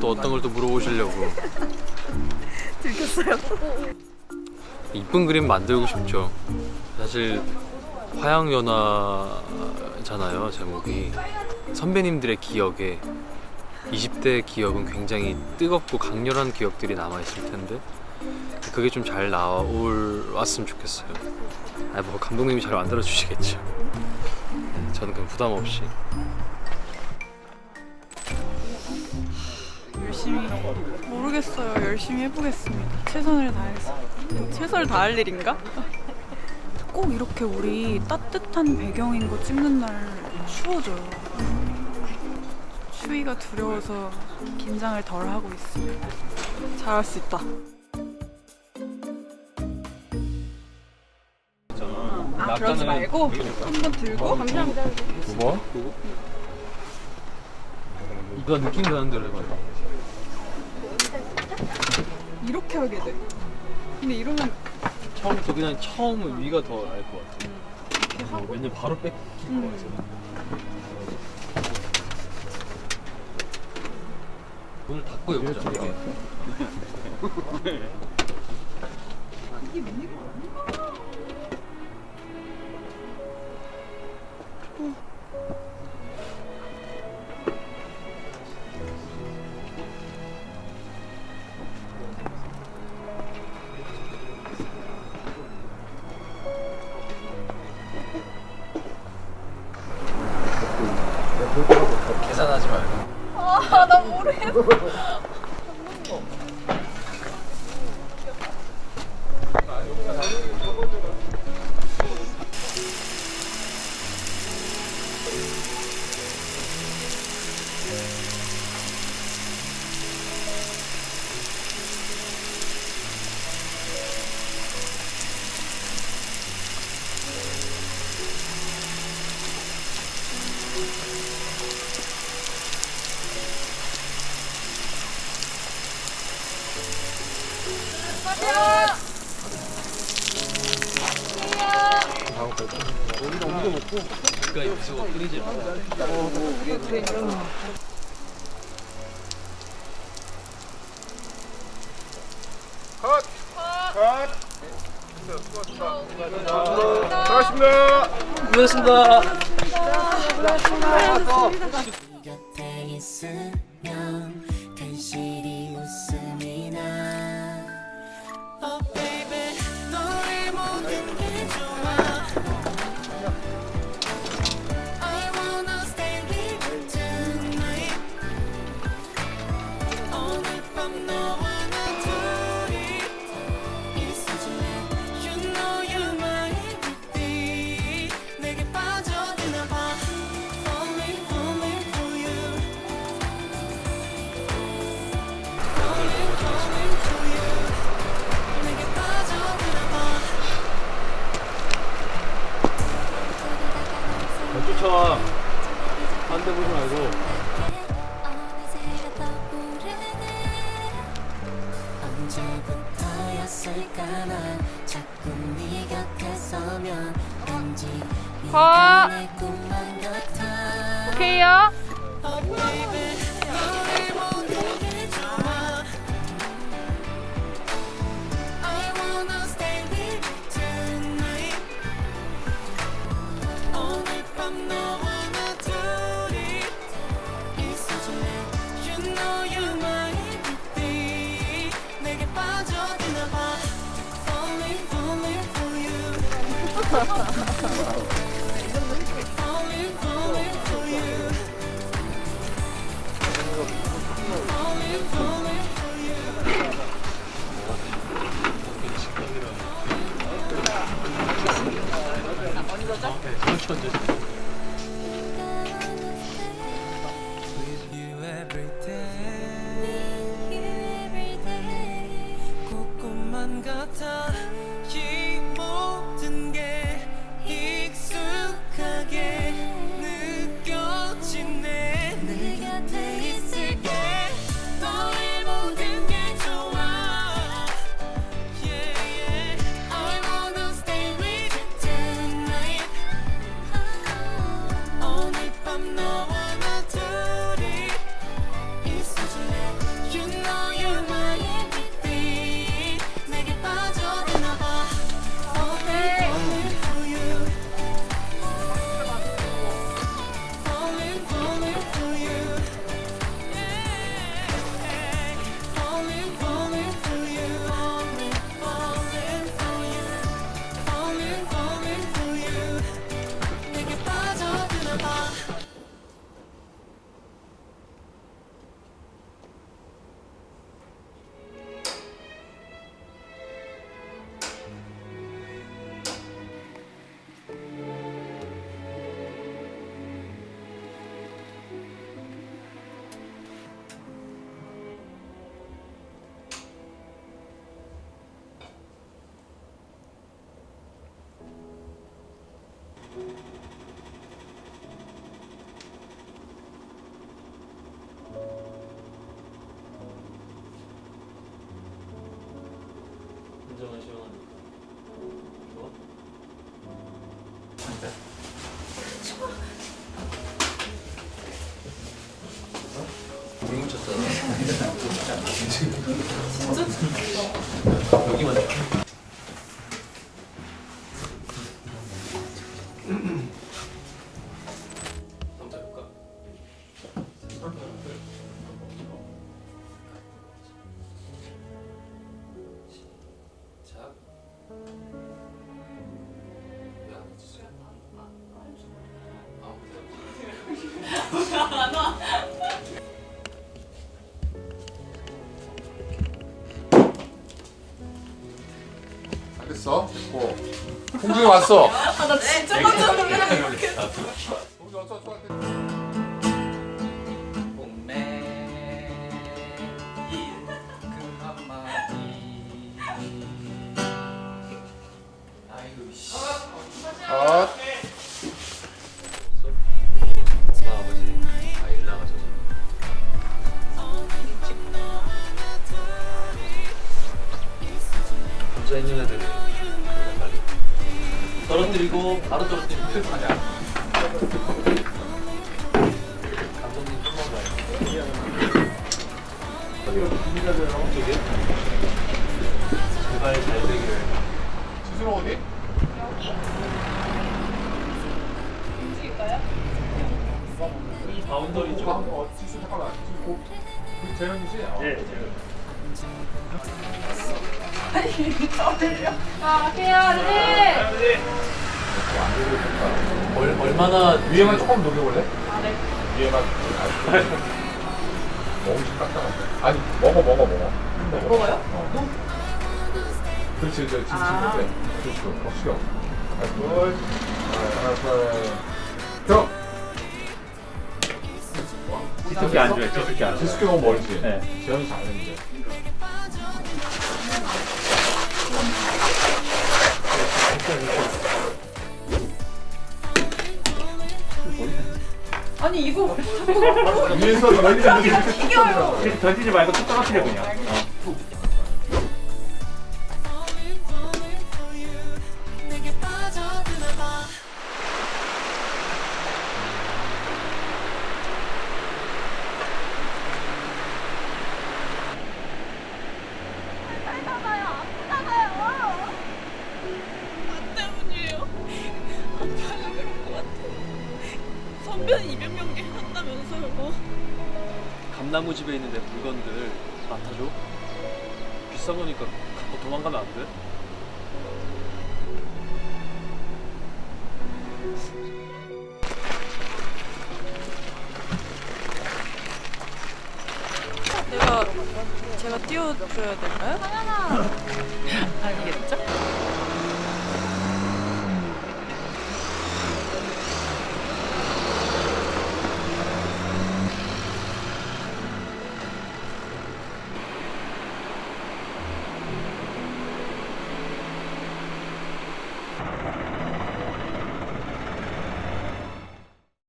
또 어떤 걸 또 물어보시려고 들켰어요. 이쁜 그림 만들고 싶죠. 사실 화양연화잖아요 제목이 선배님들의 기억에 20대 기억은 굉장히 뜨겁고 강렬한 기억들이 남아 있을 텐데 그게 좀 잘 나올 왔으면 좋겠어요. 아뭐 감독님이 잘 만들어 주시겠죠. 네, 저는 그냥 부담 없이 열심히 모르겠어요. 열심히 해보겠습니다. 최선을 다해서. 최선을 다할 일인가? 꼭 이렇게 우리 따뜻한 배경인 거 찍는 날 추워져요. 추위가 두려워서 긴장을 덜 하고 있습니다. 잘할 수 있다. 아, 그러지 말고 한 번 들고 감사합니다. 두 번? 이거 느낌 가는 대로 해봐요. 이렇게 하게 돼. 근데 이러면 처음부터 그냥 처음은 위가 더 나을 것 같아. 어, 왜냐면 바로 뺏길 것 같아. 문을 닫고 해보자. 이게. 계산하지 don't have 여기서 끓이지 마. 고맙습니다. 곁에 있으면 괜시리 웃음이 나 밤 너와 나 둘 같아 오케이요. Falling for 인정은 시원하니까 좋아? 물 묻혔잖아 진짜? 됐고. 홍중이 왔어. 아나 진짜 깜짝 있는 애들이 그런 날이 떨어뜨리고 바로 떨어뜨리고 아니야 감독님 좀만 봐요 저기 제발 잘 되기를 지수는 어디? 이 바운더리 쪽 어, 지수 잠깐만. 고, 그 재현이지? 어. 예, 제가 얼, 얼마나 위에만 조금 녹여볼래? 아, 네. 위에만. 아, 너무 좀 딱딱한데. 아니, 먹어, 먹어, 먹어. 먹어요? 어. 그렇지, 그렇지. 지금 아. 돼. 그렇지, 더 숙여. 하나, 둘. 하나, 둘. 저! 지숙이 안 줘요. 지숙이 안 줘요. 지숙이 너무 멀지? 네. 재현이 잘했는데. 아니 이거 위에서 게 이겨요. 이렇게 던지지 말고 툭 떨어뜨려 그냥. 어. 감나무 집에 있는 내 물건들 맡아줘. 비싼 거니까 갖고 도망가면 안 돼? 내가 제가 띄워줘야 될까요?